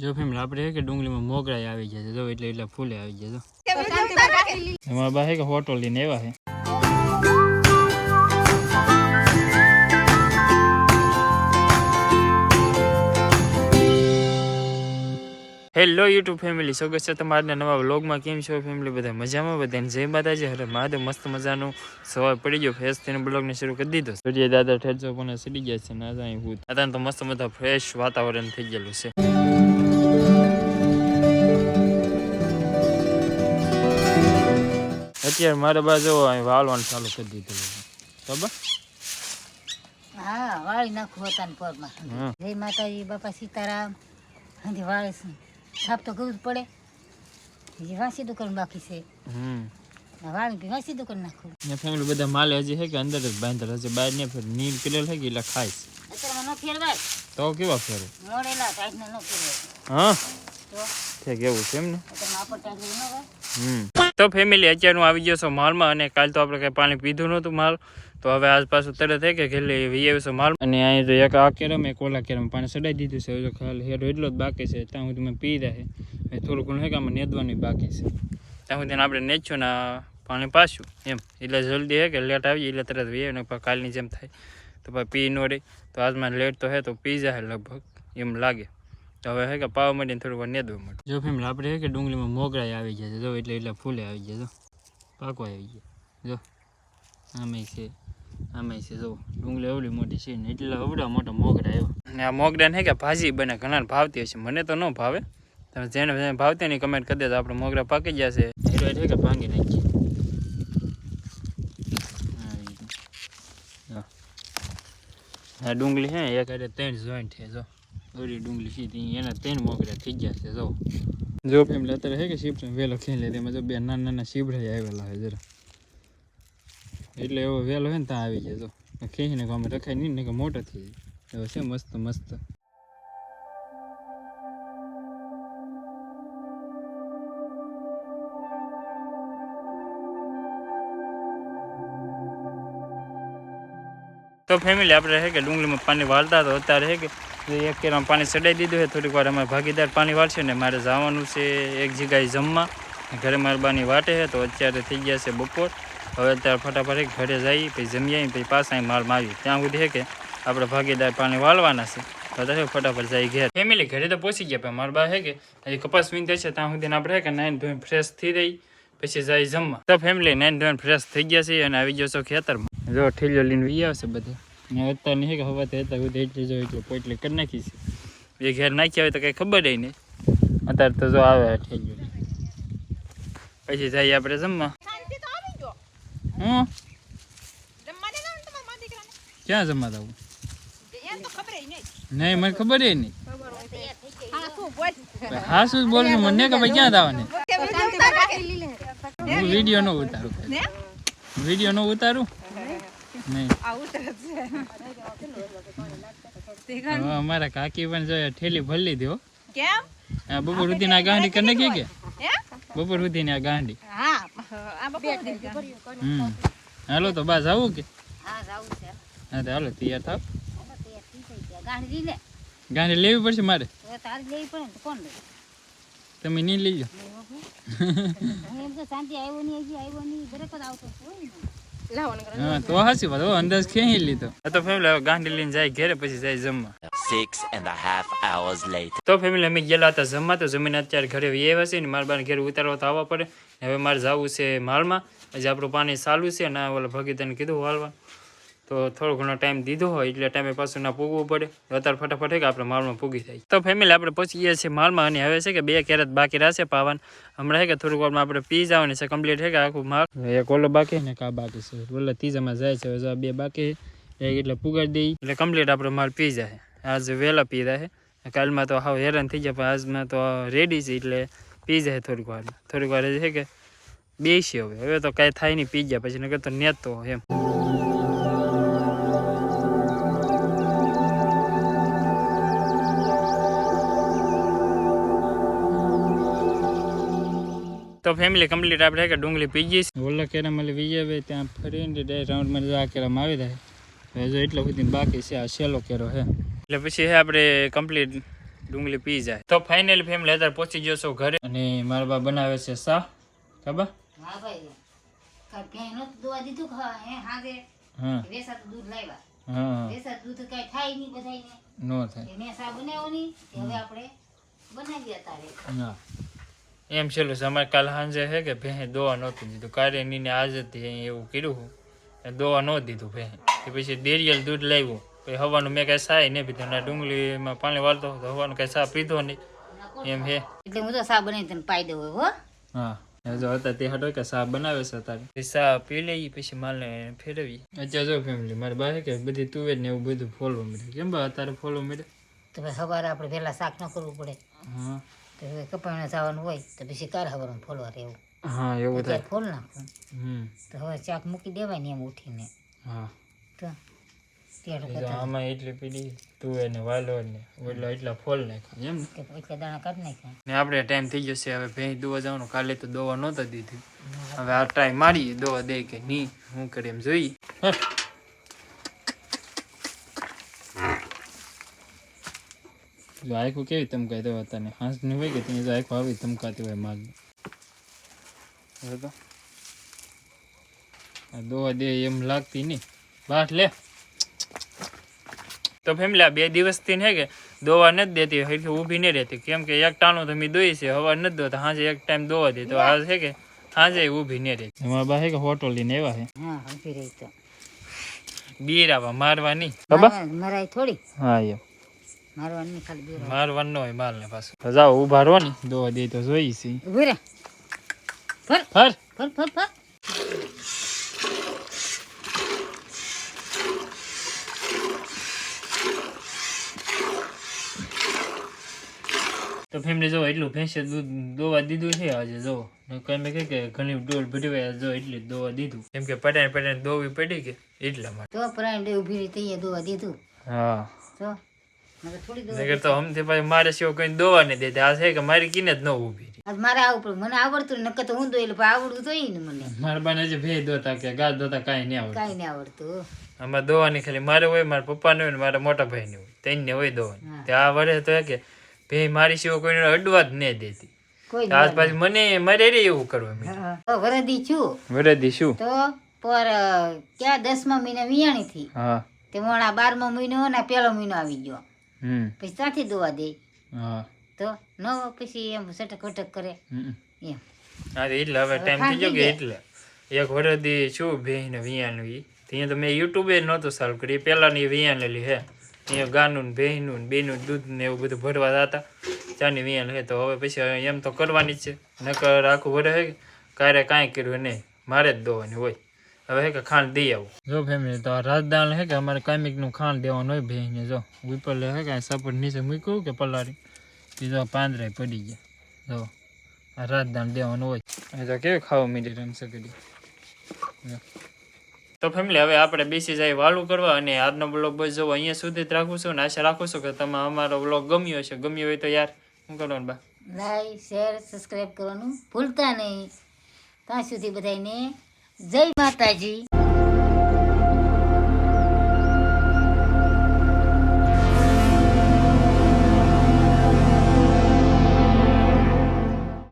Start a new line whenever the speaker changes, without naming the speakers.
જો ફેમિલી આપણે કે ડુંગળીમાં મોગરાઈ આવી જાય છે. જો એટલે એટલે ફૂલે આવી જાય જો. અમારા બા હે કે હોટલ લઈને એવા હે હેલો યુટ્યુબ ફેમિલી સ્વાગત છે તમારા નવા વ્લોગમાં કેમ છો ફેમિલી બધા મજામાં? બધાને જય માતાજી. હરે મહાદેવ મસ્ત મજાનું સવાર પડી ગયો. ફેસ થઈને બ્લોગને શરૂ કરી દીધો. સૂર્ય દાદા ઠેરજો પણ સડી જાય છે ના જાય હું. અત્યારે તો મસ્ત મજા ફ્રેશ વાતાવરણ થઈ ગયેલું છે. અત્યારે મારા બાજુ વાળવાનું ચાલુ કરી દીધું ખબર?
હા વાળી નાખું હતા ને પગમાં જય માતાજી બાપા સીતારામ. હજી વાળે છે. સાફ તો કરવું જ પડે. હજી વાંસી દુકાન બાકી છે.
હમ.
વાળી વાંસી દુકાન નાખું.
ને ફેમિલી બધા માલ હજી છે કે અંદર જ બાંધેલ હશે બહાર ને ફેર નીલ પીલેલ છે કે એટલે ખાઈશ
ન ફેરવાય.
તો કેવા ફેરે
મોડેલા ટાઈટને ન ફેરવાય.
હા?
તો?
ઠીક એવું છે એમ ને? તો ફેમિલી અત્યારે હું આવી ગયો છું માલમાં અને કાલ તો આપણે કઈ પાણી પીધું નહોતું માલ. તો હવે આજ પાછું તરત થઈ કે ઘેલી વી આવ્યો માલ. અને અહીં તો એક આ કેરમ, એક ઓલા કેરમ, પાણી ચડાવી દીધું છે. હવે ખાલી હેરો એટલો જ બાકી છે. ત્યાં હું તમે પી રહે છે. થોડું ઘણું છે કે આમાં નેદવાનું બાકી છે. ત્યાં સુધી આપણે નેચ્યું ને પાણી પાછું, એમ. એટલે જલ્દી હે કે લેટ આવી એટલે તરત વી ને કાલની જેમ થાય. તો પછી પી નો રહી. તો આજમાં લેટ તો હે, તો પી જાય લગભગ, એમ લાગે. હવે હે કે પાવા માંડીને થોડું વાર નેદવું મળે. જો ફેમ આપણે હે કે ડુંગળીમાં મોગરાઈ આવી જાય છે. જો એટલે એટલે ફૂલે આવી જાય. જો પાકવા આવી જાય જો આમાંય છે આમાંય છે. જો ડુંગળી એવડી મોટી છે ને એટલા અવડા મોટા મોગરા આવ્યા. ને આ મોગરાને હે કે ભાજી બને ઘણા ભાવતી હશે. મને તો ન ભાવે. તમે જેને જેને ભાવતી નહીં કમેન્ટ કરી દેજો. આપણે મોગરા પાકી ગયા છે. હીરો એટલે કે ભાંગી નાખીએ આ રીતનું. જો. આ ડુંગળી હે એક હારે ત્રણ જોઈન્ટ છે જો. ઓરી ડુંગળી સીધી એના ત્રણ મોગરા થઈ ગયા છે જો. જો. ફેમિલી અત્યારે છે કે શીપડો વેલો ખેલી લે તેમાં જો બે નાના નાના શીપડા આવેલા હોય જરા. એટલે એવો વેલો હોય ને ત્યાં આવી જાય જો. ખેંચીને અમે રખાય નહીં ને કે મોટો થઈ જાય. એવો છે મસ્ત મસ્ત. તો ફેમિલી આપણે હે કે ડુંગળીમાં પાણી વાળતા તો અત્યારે હે કે એક કેરામાં પાણી ચડાવી દીધું છે. થોડીક વાર અમારે ભાગીદાર પાણી વાળશે ને મારે જવાનું છે એક જગ્યાએ જમવા. ઘરે મારી બાની વાટે છે તો અત્યારે થઈ ગયા છે બપોર. હવે અત્યારે ફટાફટ ઘરે જઈએ પછી જમી આવીને પછી પાછા માર માવી ત્યાં સુધી છે કે આપણે ભાગીદાર પાણી વાળવાના છે. અત્યારે ફટાફટ જાય ઘેર. ફેમિલી ઘરે તો પહોંચી ગયા, પણ મારા બા છે કે હજી કપાસ વીંધે છે, ત્યાં સુધી આપણે કે નાઈન ધોઈને ફ્રેશ થઈ રહી, પછી જાય જમવા. તો ફેમિલી નાઈન ધોઈને ફ્રેશ થઈ ગયા છે અને આવી ગયો છો ખેતરમાં. જો ઠેલીઓ લઈને વી આવશે બધે. ને અત્યારે નહીં કે હવા તો હું એટલી જો એટલે પોટલી કરી નાખી છે. એ ઘેર નાખી આવે તો કંઈ ખબર નહીં. અત્યારે તો જો આવે ઠેલીઓ પછી જઈએ આપણે જમવા. હું? ક્યાં જમવા જવું? નહીં. મને ખબર એ નહીં હા શું બોલું. મને કે ભાઈ ક્યાં જવાની? હું વીડિયો નો ઉતારું. વીડિયો નો ઉતારું? નહીં. અમારા કાકી પણ જો ઠેલી ભરી લીધી હો.
કેમ?
બપોર સુધી ના ગાંડી કરી નાખી કે? બપોર સુધી આ ગાંડી હાલો તો બસ આવું કે?
હા જાવું છે.
હા તો હાલો તૈયાર થાવ. ગાંડી લેવી પડશે મારે?
હવે તારે લેવી પડે ને તો કોણ લે?
તમે નહીં લઈ જાઓ
હું એમ તો શાંતિ આવ્યો નહીં આવ્યો નહીં. દરેક જ આવતો ને
ને.
તો હસી વાત અંદાજ ખેહી લીધો તો. ફેમિલી હવે ગાંડી લઈને જાય ઘેરે પછી જાય જમવા.
Six and a half hours later.
તો ફેમિલી અમે ગયેલા હતા જમવા તો જમીન અત્યારે ઘરે વી આવ્યા છે ને મારા બાને ઘરે ઉતારવા તો આવવા પડે. હવે મારે જવું છે માલમાં. આજે આપણું પાણી ચાલુ છે ને ઓલા ભગીતાને કીધું હાલવા. તો થોડો ઘણો ટાઈમ દીધો હોય એટલે ટાઈમે પાછું ના પૂગવું પડે. અત્યારે ફટાફટ કે આપણે માલમાં પૂગી જાય. તો ફેમિલી આપણે પહોંચી ગયા છીએ માલમાં અને હવે છે કે બે કેરેટ બાકી રહેશે પાવાન. હમણાં છે કે થોડીક વારમાં આપણે પી જવાની છે કમ્પ્લીટ છે કે આખું માલ એક ઓલો બાકી ને કા બાકી છે. ઓલા ત્રીજામાં જાય છે. હવે બે બાકી એટલે પુગાડી દઈ. એટલે કમ્પ્લીટ આપણે માલ પી જાય. આજ વહેલા પી જાય કાલમાં તો હાવ હેરાન થઈ જાય પણ આજમાં તો રેડી છે એટલે પી જાય થોડીક વાર. થોડીક વાર છે કે બેસી હવે. હવે તો કાંઈ થાય નહીં પી ગયા પછી નગર તો નેતો એમ. તો ફેમિલી કમ્પ્લીટ આપણે કે ડુંગળી પી છે? ઓલા કેરા મળી વીજે ભાઈ ત્યાં ફરીને ડાય રાઉન્ડમાં જો આ કેરામાં આવી જાય. હજુ એટલો સુધી બાકી છે આ સેલો કેરો છે એટલે પછી હે આપણે કમ્પ્લીટ ડુંગળી પી જાય. તો ફાઇનલી ફેમિલી અત્યારે પહોંચી ગયો છો ઘરે. અને મારા બા બનાવે છે સા ખબર?
હા ભાઈ. દોવા દીધું ખા હે હાથે
હા.
દૂધ લાવ્યા.
હા.
દૂધ કાંઈ થાય નહીં બધાયને.
નો થાય.
એ બનાવ્યો નહીં હવે આપણે બનાવીએ તારે
ના એમ છેલ્લું છે અમારે કાલ સાંજે છે કે ભેં દોવા નહોતું દીધું. કારે નીને આજે હતી એવું કર્યું હું એ દોવા ન દીધું ભેં કે પછી દેરિયલ દૂધ લાવ્યું. પછી હવાનું મેં કાંઈ સાય નહીં પીધું. ના ડુંગળીમાં પાણી વાળતો હતો. હવાનું કાંઈ સા પીધો નહીં. એમ હે
એટલે હું તો સા બનાવી તને પાઈ દઉં હો.
હા. જો હતા તે હટો કે સા બનાવે છે તારે સા પી લઈ પછી માલને ફેરવી અત્યારે જો ફેમિલી મારી બા કે બધી તુવેર ને એવું બધું ફોલવા મળે કેમ બા અત્યારે ફોલવા મળે
તો સવારે આપણે પહેલાં શાક ન કરવું પડે.
હા.
તો હવે જવાનું હોય તો પછી કાર હવારમાં ફોલવા રહેવું.
હા એવું થાય.
ફોલ નાખું.
હમ.
તો હવે ચાક મૂકી દેવાય ને એમ ઉઠીને.
હા.
તો
આમાં એટલી પીડી તુવેર ને વાલો ને એટલે એટલા ફોલ નાખ્યા. એમ?
કે એટલે દાણા કાઢી નાખ્યા.
ને આપણે ટાઈમ થઈ જશે હવે ભેંસ દોવા જવાનું. કાલે તો દોવા નહોતા દીધી. હવે આ ટાઈમ મારી દોવા દે કે નહીં શું કરે એમ જોઈએ જો આખું કેવી ધમકાઈ દવા તને હાંસની હોય કે ત્યાં આખું આવી ધમકાતી હોય માગ તો? દોવા દે એમ લાગતી નહીં. બાટ લે. તો ફેમલી આ બે દિવસથી ને હે કે દોવા નથી દેતી હરખી ઊભી નહીં રહેતી. કેમ કે એક ટાણું તમે દોઈ છે હવા નથી દોતા હાજે એક ટાઈમ દોવા દે. તો આ છે કે હાજે ઊભી નહીં રહેતી. અમારા બા છે કે હોટલ લઈને એવા છે
બીર આવા રહી
મારવા નહીં.
મરાય થોડી.
હા એમ.
મારવાની ખાલી બે
મારવાનું હોય માલ ને પાછો. તો જાઓ ઊભા રહો ને. દોવા દે તો જોઈ છે.
ઊભી રહે ફર.
હર
ફર ફર ફર.
તો ફેમિલી જો એટલું ભેંસે દૂધ દોવા દીધું છે આજે જો. કઈ મેં કહે કે ઘણી ડોલ ભરી જો એટલી દોવા દીધું. કેમ કે પટાઈને પટાઈને દોવી પડી કે એટલા માટે.
તો પ્રાણ ઊભી રહી દોવા દીધું.
હા.
તો
નગર તો અમથી ભાઈ મારે સિવાય કોઈ દોવા નહીં દેતી. આ છે કે મારી કિને જ ન ઊભી
મારે આવું પડે. મને આવડતું નકર તો હું દોઈ એટલે આવડવું તો ને મને.
મારા બાને જે ભેજ દોતા કે ગાત દોતા કાંઈ નહીં આવડતું.
કાંઈ નહીં આવડતું.
આમાં દોવાની ખાલી મારે હોય મારા પપ્પાને હોય ને મારા મોટા ભાઈને હોય. તેને હોય દોવાની તે આ વડે તો કે ભે મારી સિવાય કોઈને અડવા જ નહીં દેતી. આજ પાછી મને મારે રે એવું કરવા.
વરદી છું.
વરદી શું?
તો પર ક્યાં દસમા મહિના વિયાણી થી
હા.
તે મોણા બારમો મહિનો ને પેલો મહિનો આવી ગયો. પછી ત્યાંથી દોવા દે.
હા.
તો ન પછી એમ સટક વટક કરે.
હમ.
એમ.
હા એટલે હવે ટાઈમ થઈ ગયો કે એટલે? એક વરદી શું ભેંને વિયાનું ઈ? ત્યાં તો મેં યુટ્યુબે નહોતું ચાલુ કર્યું. પહેલાંની વિયાન લેલી હે. અહીંયા ગાનું ને ભેંનું ને બેનું દૂધ ને એવું બધું ભરવા જતા. ચાની વિયાન હે. તો હવે પછી એમ તો કરવાની જ છે. નકર આખું વરે હે ક્યારે કાંઈ કર્યું નહીં. મારે જ દોવાની હોય. હવે હે કે ખાંડ દઈ આવું. જો ફેમિલી તો રાજદાન હે કે અમારે કામિકનું ખાંડ દેવાનું હોય ભેંને જો. ઉપર હે કે સપોર્ટ નીચે મૂક્યું કે પલારી એ જો પાંદરાય પડી ગયા. જો આ રાજદાન દેવાનું હોય. એ તો કેવું ખાવા મીડી રમશે કરી તો ફેમિલી હવે આપણે બેસી જાય વાલું કરવા અને આજનો બ્લોગ બસ જો અહીંયા સુધી જ રાખું છું અને આશા રાખું છું કે તમે અમારો બ્લોગ ગમ્યો હશે. ગમ્યો હોય તો યાર શું કરવાનું બા?
લાઈક શેર સબસ્ક્રાઈબ કરવાનું ભૂલતા નહીં. ત્યાં સુધી બધાને જય માતાજી.